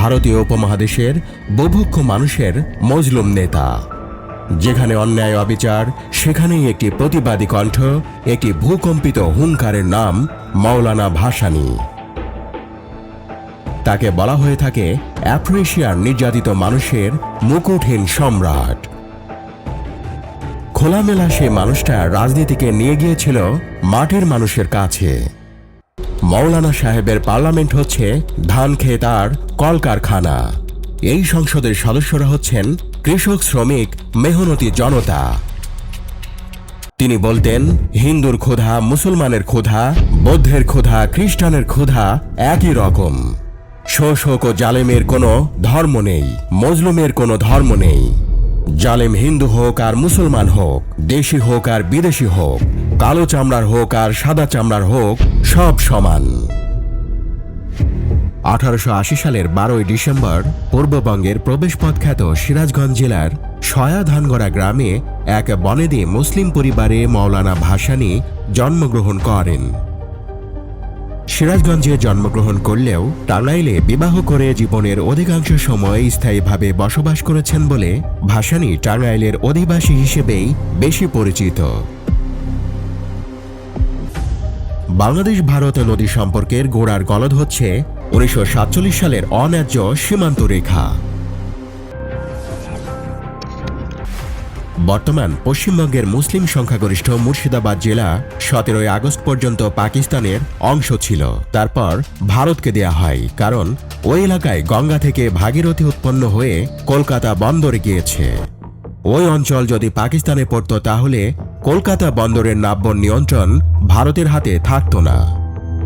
ভারতীয় উপমহাদেশের বুভুক্ষ মানুষের মজলুম নেতা। যেখানে অন্যায় অবিচার, সেখানেই একটি প্রতিবাদী কণ্ঠ, একটি ভূকম্পিত হুঙ্কারের নাম মাওলানা ভাসানী। তাকে বলা হয়ে থাকে অ্যাফ্রিসিয়ার নির্যাতিত মানুষের মুকুটহীন সম্রাট। খোলামেলা সে মানুষটা রাজনীতিকে নিয়ে গিয়েছিল মাটির মানুষের কাছে। মৌলানা সাহেবের পার্লামেন্ট হচ্ছে ধান ক্ষেত আর কলকারখানা। এই সংসদের সদস্যরা হচ্ছেন কৃষক শ্রমিক মেহনতি জনতা। তিনি বলতেন, হিন্দুর ক্ষুধা, মুসলমানের ক্ষুধা, বৌদ্ধের ক্ষুধা, খ্রিস্টানের ক্ষুধা একই রকম। শোষক ও জালেমের কোনো ধর্ম নেই, মজলুমের কোনো ধর্ম নেই। জালেম হিন্দু হোক আর মুসলমান হোক, দেশি হোক আর বিদেশি হোক, কালো চামড়ার হোক আর সাদা চামড়ার হোক, সব সমান। আঠারোশো আশি সালের বারোই ডিসেম্বর পূর্ববঙ্গের প্রবেশপথ খ্যাত সিরাজগঞ্জ জেলার সয়া ধানগড়া গ্রামে এক বনেদি মুসলিম পরিবারে মৌলানা ভাসানী জন্মগ্রহণ করেন। সিরাজগঞ্জে জন্মগ্রহণ করলেও টাঙ্গাইলে বিবাহ করে জীবনের অধিকাংশ সময় স্থায়ীভাবে বসবাস করেছেন বলে ভাসানী টাঙ্গাইলের অধিবাসী হিসেবেই বেশি পরিচিত। বাংলাদেশ ভারত নদী সম্পর্কের গোড়ার গলদ হচ্ছে উনিশশো সাতচল্লিশ সালের অন্যায্য সীমান্ত রেখা বর্তমান পশ্চিমবঙ্গের মুসলিম সংখ্যাগরিষ্ঠ মুর্শিদাবাদ জেলা সতেরোই আগস্ট পর্যন্ত পাকিস্তানের অংশ ছিল। তারপর ভারতকে দেয়া হয়, কারণ ওই এলাকায় গঙ্গা থেকে ভাগীরথী উৎপন্ন হয়ে কলকাতা বন্দরে গিয়েছে। ওই অঞ্চল যদি পাকিস্তানে পড়ত তাহলে কলকাতা বন্দরের নাব্য নিয়ন্ত্রণ ভারতের হাতে থাকত না।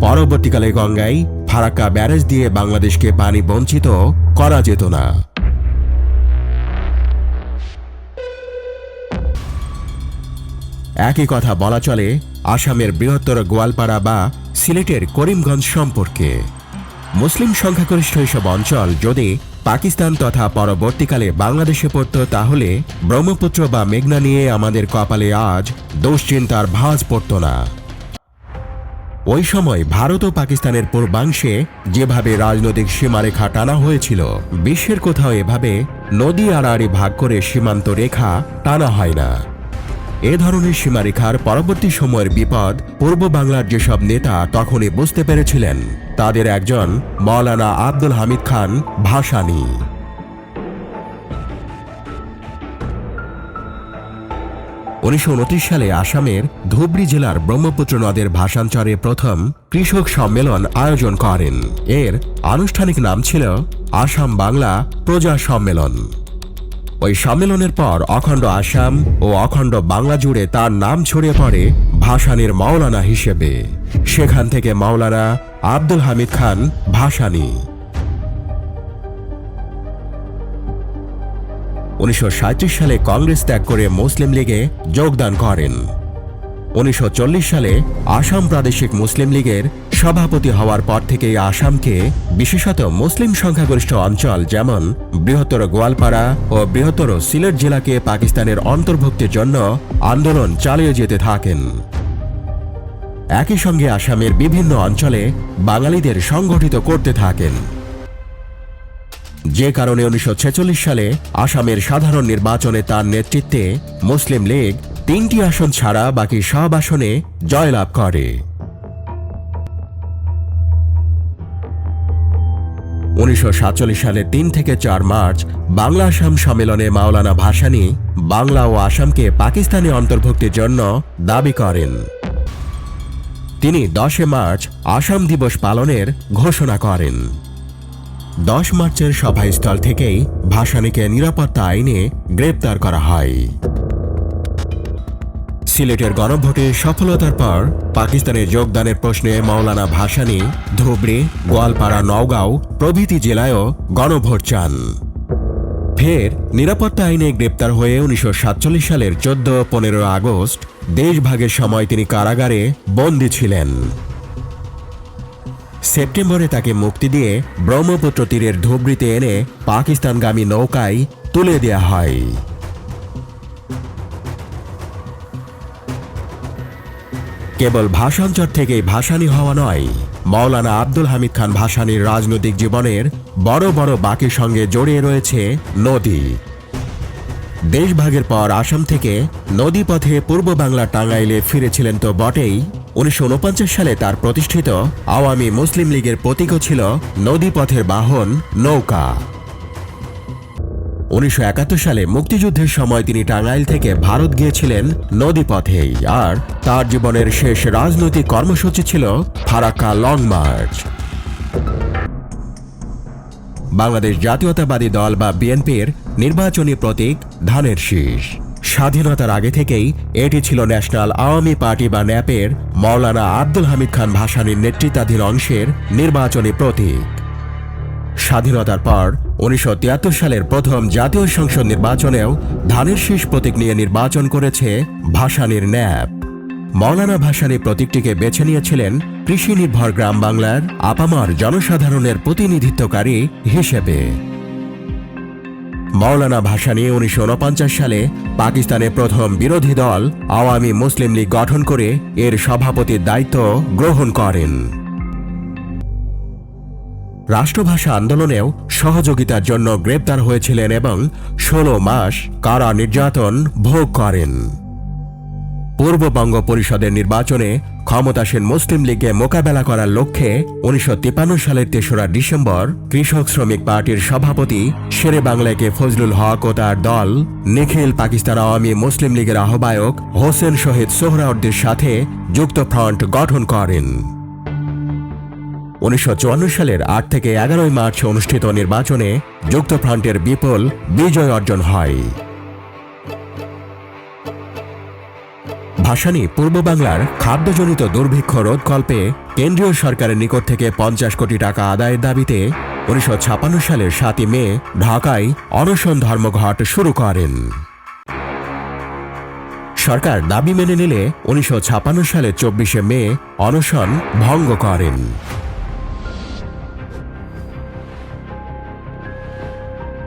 পরবর্তীকালে গঙ্গায় ফারাক্কা ব্যারেজ দিয়ে বাংলাদেশকে পানি বঞ্চিত করা যেত না। একই কথা বলা চলে আসামের বৃহত্তর গোয়ালপাড়া বা সিলেটের করিমগঞ্জ সম্পর্কে। মুসলিম সংখ্যাগরিষ্ঠ এসব অঞ্চল যদি পাকিস্তান তথা পরবর্তীকালে বাংলাদেশে পড়ত, তাহলে ব্রহ্মপুত্র বা মেঘনা নিয়ে আমাদের কপালে আজ দুশ্চিন্তার ভাঁজ পড়ত না। ওই সময় ভারত ও পাকিস্তানের পূর্বাংশে যেভাবে রাজনৈতিক সীমারেখা টানা হয়েছিল, বিশ্বের কোথাও এভাবে নদী আড়াআড়ি ভাগ করে সীমান্ত রেখা টানা হয় না। এ ধরনের সীমারেখার পরবর্তী সময়ের বিপদ পূর্ব বাংলার যেসব নেতা তখনই বুঝতে পেরেছিলেন, তাদের একজন মৌলানা আব্দুল হামিদ খান ভাসানী। উনিশশো সালে আসামের ধুবড়ী জেলার ব্রহ্মপুত্র নদের ভাষাঞ্চরে প্রথম কৃষক সম্মেলন আয়োজন করেন। এর আনুষ্ঠানিক নাম ছিল আসাম বাংলা প্রজা সম্মেলন। ওই সম্মেলনের পর অখণ্ড আসাম ও অখণ্ড বাংলা জুড়ে তার নাম ছড়িয়ে পড়ে ভাসানির মাওলানা হিসেবে। সেখান থেকে মাওলানা আব্দুল হামিদ খান ভাসানী। উনিশশো সাঁইত্রিশ সালে কংগ্রেস ত্যাগ করে মুসলিম লীগে যোগদান করেন। উনিশশো চল্লিশ সালে আসাম প্রাদেশিক মুসলিম লীগের সভাপতি হওয়ার পর থেকেই আসামকে বিশেষত মুসলিম সংখ্যাগরিষ্ঠ অঞ্চল যেমন বৃহত্তর গোয়ালপাড়া ও বৃহত্তর সিলেট জেলাকে পাকিস্তানের অন্তর্ভুক্তির জন্য আন্দোলন চালিয়ে যেতে থাকেন। একই সঙ্গে আসামের বিভিন্ন অঞ্চলে বাঙালিদের সংগঠিত করতে থাকেন। যে কারণে উনিশশো ছেচল্লিশ সালে আসামের সাধারণ নির্বাচনে তার নেতৃত্বে মুসলিম লীগ তিনটি আসন ছাড়া বাকি সব আসনে জয়লাভ করে। উনিশশো সালের তিন থেকে চার মার্চ বাংলা আসাম সম্মেলনে মাওলানা ভাসানী বাংলা ও আসামকে পাকিস্তানে অন্তর্ভুক্তির জন্য দাবি করেন। তিনি দশে মার্চ আসাম দিবস পালনের ঘোষণা করেন। দশ মার্চের সভাস্থল থেকেই ভাসানীকে নিরাপত্তা আইনে গ্রেপ্তার করা হয়। সিলেটের গণভোটে সফলতার পর পাকিস্তানের যোগদানের প্রশ্নে মাওলানা ভাসানি, ধুবড়ি, গোয়ালপাড়া, নওগাঁও প্রভৃতি জেলায়ও গণভোট চান। ফের নিরাপত্তা আইনে গ্রেপ্তার হয়ে উনিশশো সাতচল্লিশ সালের চোদ্দ, পনেরো আগস্ট দেশভাগের সময় তিনি কারাগারে বন্দী ছিলেন। সেপ্টেম্বরে তাকে মুক্তি দিয়ে ব্রহ্মপুত্র তীরের ধুবড়িতে এনে পাকিস্তানগামী নৌকায় তুলে দেয়া হয়। কেবল ভাষান্তর থেকেই ভাসানি হওয়া নয়। মাওলানা আব্দুল হামিদ খান ভাসানীর রাজনৈতিক জীবনের বড় বড় বাকির সঙ্গে জড়িয়ে রয়েছে নদী। দেশভাগের পর আসাম থেকে নদীপথে পূর্ব বাংলা টাঙ্গাইলে ফিরেছিলেন তো বটেই। উনিশশো উনপঞ্চাশ সালে তার প্রতিষ্ঠিত আওয়ামী মুসলিম লীগের প্রতীকও ছিল নদীপথের বাহন নৌকা। উনিশশো একাত্তর সালে মুক্তিযুদ্ধের সময় তিনি টাঙ্গাইল থেকে ভারত গিয়েছিলেন নদীপথেই। আর তার জীবনের শেষ রাজনৈতিক কর্মসূচি ছিল ফারাক্কা লং মার্চ। বাংলাদেশ জাতীয়তাবাদী দল বা বিএনপির নির্বাচনী প্রতীক ধানের শীষ। স্বাধীনতার আগে থেকেই এটি ছিল ন্যাশনাল আওয়ামী পার্টি বা ন্যাপের মৌলানা আব্দুল হামিদ খান ভাসানীর নেতৃত্বাধীন অংশের নির্বাচনী প্রতীক। স্বাধীনতার পর উনিশশো তিয়াত্তর সালের প্রথম জাতীয় সংসদ নির্বাচনেও ধানের শীষ প্রতীক নিয়ে নির্বাচন করেছে ভাসানীর ন্যাপ মৌলানা ভাসানী প্রতীকটিকে বেছে নিয়েছিলেন কৃষি নির্ভর গ্রাম বাংলার আপামার জনসাধারণের প্রতিনিধিত্বকারী হিসেবে। মৌলানা ভাসানী উনিশশো উনপঞ্চাশ সালে পাকিস্তানের প্রথম বিরোধী দল আওয়ামী মুসলিম লীগ গঠন করে এর সভাপতির দায়িত্ব গ্রহণ করেন। রাষ্ট্রভাষা আন্দোলনেও সহযোগিতার জন্য গ্রেপ্তার হয়েছিলেন এবং ষোলো মাস কারা নির্যাতন ভোগ করেন। পূর্ববঙ্গ পরিষদের নির্বাচনে ক্ষমতাসীন মুসলিম লীগকে মোকাবেলা করার লক্ষ্যে উনিশশো সালের তেসরা ডিসেম্বর কৃষক শ্রমিক পার্টির সভাপতি শেরে বাংলাকে ফজলুল হক ও তার দল, নিখিল পাকিস্তান আওয়ামী মুসলিম লীগের আহ্বায়ক হোসেন শহীদ সোহরাউদ্দের সাথে যুক্ত ফ্রন্ট গঠন করেন। উনিশশো চুয়ান্ন সালের আট থেকে এগারোই মার্চ অনুষ্ঠিত নির্বাচনে যুক্তফ্রন্টের বিপুল বিজয় অর্জন হয়। ভাসানী পূর্ব বাংলার খাদ্যজনিত দুর্ভিক্ষ রোধকল্পে কেন্দ্রীয় সরকারের নিকট থেকে পঞ্চাশ কোটি টাকা আদায়ের দাবিতে উনিশশো সালের সাতই মে ঢাকায় অনশন ধর্মঘট শুরু করেন। সরকার দাবি মেনে নিলে উনিশশো সালের চব্বিশে মে অনশন ভঙ্গ করেন।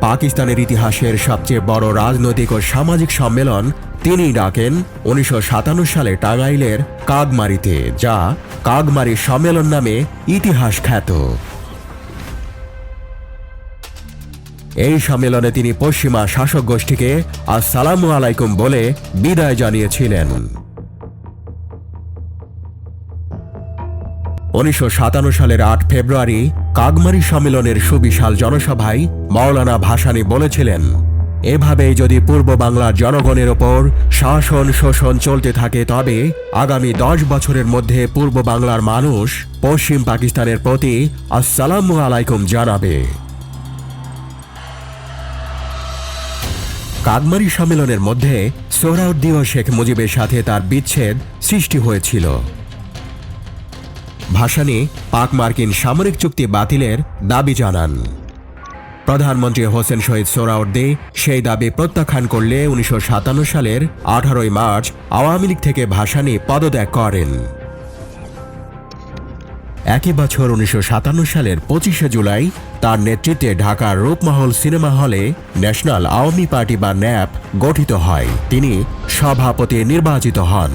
পাকিস্তানের ইতিহাসের সবচেয়ে বড় রাজনৈতিক ও সামাজিক সম্মেলন তিনি ডাকেন উনিশশো সাতান্ন সালে টাঙ্গাইলের কাগমারিতে যা কাগমারি সম্মেলন নামে ইতিহাস খ্যাত। এই সম্মেলনে তিনি পশ্চিমা শাসক গোষ্ঠীকে আসসালামু আলাইকুম বলে বিদায় জানিয়েছিলেন। উনিশশো সাতান্ন সালের আট ফেব্রুয়ারি কাগমারি সম্মেলনের সুবিশাল জনসভায় মাওলানা ভাসানী বলেছিলেন, এভাবেই যদি পূর্ব বাংলার জনগণের ওপর শাসন শোষণ চলতে থাকে, তবে আগামী দশ বছরের মধ্যে পূর্ব বাংলার মানুষ পশ্চিম পাকিস্তানের প্রতি আসসালামু আলাইকুম জানাবে। কাগমারি সম্মেলনের মধ্যে সোহরাউদ্দিন শেখ মুজিবের সাথে তার বিচ্ছেদ সৃষ্টি হয়েছিল। ভাসানী পাক মার্কিন সামরিক চুক্তি বাতিলের দাবি জানান। প্রধানমন্ত্রী হোসেন শহীদ সোহরাওয়ার্দী সেই দাবি প্রত্যাখ্যান করলে উনিশশো সাতান্ন সালের আঠারোই মার্চ আওয়ামী লীগ থেকে ভাসানী পদত্যাগ করেন। একই বছর উনিশশো সাতান্ন সালের পঁচিশে জুলাই তার নেতৃত্বে ঢাকার রূপমহল সিনেমা হলে ন্যাশনাল আওয়ামী পার্টি বা ন্যাপ গঠিত হয়। তিনি সভাপতি নির্বাচিত হন।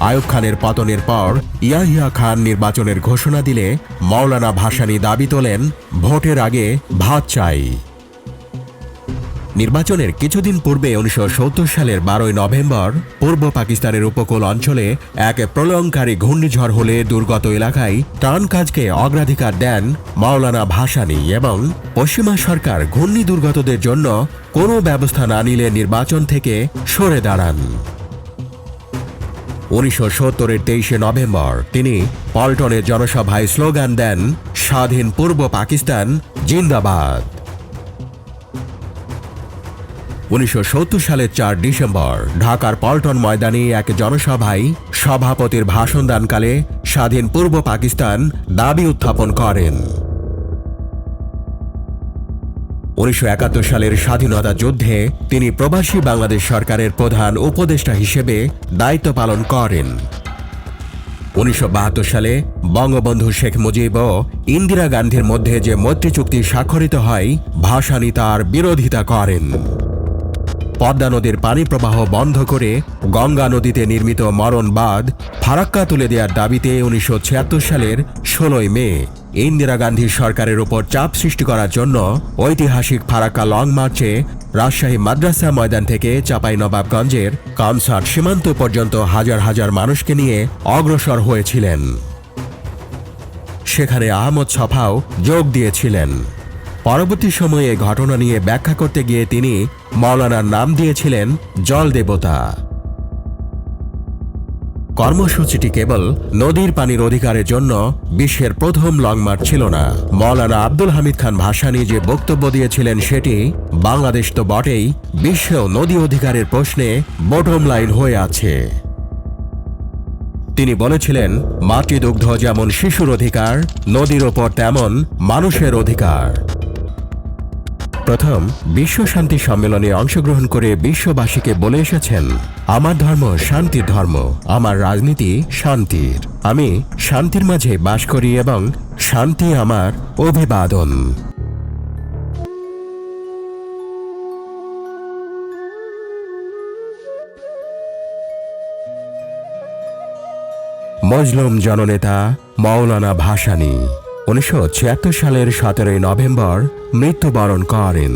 আয়ুব খানের পতনের পর ইয়াহিয়া খান নির্বাচনের ঘোষণা দিলে মাওলানা ভাসানী দাবি তোলেন, ভোটের আগে ভাত চাই। নির্বাচনের কিছুদিন পূর্বে উনিশশো সত্তর সালের বারোই নভেম্বর পূর্ব পাকিস্তানের উপকূল অঞ্চলে এক প্রলয়ঙ্কারী ঘূর্ণিঝড় হলে দুর্গত এলাকায় ত্রাণ কাজকে অগ্রাধিকার দেন মাওলানা ভাসানী এবং পশ্চিমা সরকার ঘূর্ণি দুর্গতদের জন্য কোনো ব্যবস্থা না নিলে নির্বাচন থেকে সরে দাঁড়ান। উনিশশো সত্তরের তেইশে নভেম্বর তিনি পল্টনের জনসভায় স্লোগান দেন, স্বাধীন পূর্ব পাকিস্তান, জিন্দাবাদ। উনিশশো সত্তর সালের চার ডিসেম্বর, ঢাকার পল্টন ময়দানে এক জনসভায় সভাপতির ভাষণ দানকালে স্বাধীন পূর্ব পাকিস্তান দাবি উত্থাপন করেন। উনিশশো একাত্তর সালের স্বাধীনতা যুদ্ধে তিনি প্রবাসী বাংলাদেশ সরকারের প্রধান উপদেষ্টা হিসেবে দায়িত্ব পালন করেন। উনিশশো বাহাত্তর সালে বঙ্গবন্ধু শেখ মুজিব ও ইন্দিরা গান্ধীর মধ্যে যে মৈত্রী চুক্তি স্বাক্ষরিত হয়, ভাসানী তার বিরোধিতা করেন। পদ্মা নদীর পানি প্রবাহ বন্ধ করে গঙ্গা নদীতে নির্মিত মরণ বাঁধ ফারাক্কা তুলে দেওয়ার দাবিতে উনিশশো ছিয়াত্তর সালের ষোলোই মে ইন্দিরা গান্ধী সরকারের উপর চাপ সৃষ্টি করার জন্য ঐতিহাসিক ফারাক্কা লং মার্চে রাজশাহী মাদ্রাসা ময়দান থেকে চাপাই নবাবগঞ্জের কনসার্ট সীমান্ত পর্যন্ত হাজার হাজার মানুষকে নিয়ে অগ্রসর হয়েছিলেন। সেখানে আহমদ ছফাও যোগ দিয়েছিলেন। পরবর্তী সময়ে ঘটনা নিয়ে ব্যাখ্যা করতে গিয়ে তিনি মৌলানার নাম দিয়েছিলেন জল দেবতা। কর্মসূচিটি কেবল নদীর পানির অধিকারের জন্য বিশ্বের প্রথম লং মার্চ ছিল না। মৌলানা আব্দুল হামিদ খান ভাসানী যে বক্তব্য দিয়েছিলেন সেটি বাংলাদেশ তো বটেই, বিশ্বেও নদী অধিকারের প্রশ্নে বটম লাইন হয়ে আছে। তিনি বলেছিলেন, মাতৃদুগ্ধ যেমন শিশুর অধিকার, নদীর ওপর তেমন মানুষের অধিকার। প্রথম বিশ্ব শান্তি সম্মেলনে অংশগ্রহণ করে বিশ্ববাসীকে বলে এসেছেন, আমার ধর্ম শান্তির ধর্ম, আমার রাজনীতি শান্তির। আমি শান্তির মাঝে বাস করি এবং শান্তি আমার অভিবাদন। মজলুম জননেতা মাওলানা ভাসানী উনিশশো ছিয়াত্তর সালের সতেরোই নভেম্বর মৃত্যুবরণ করেন।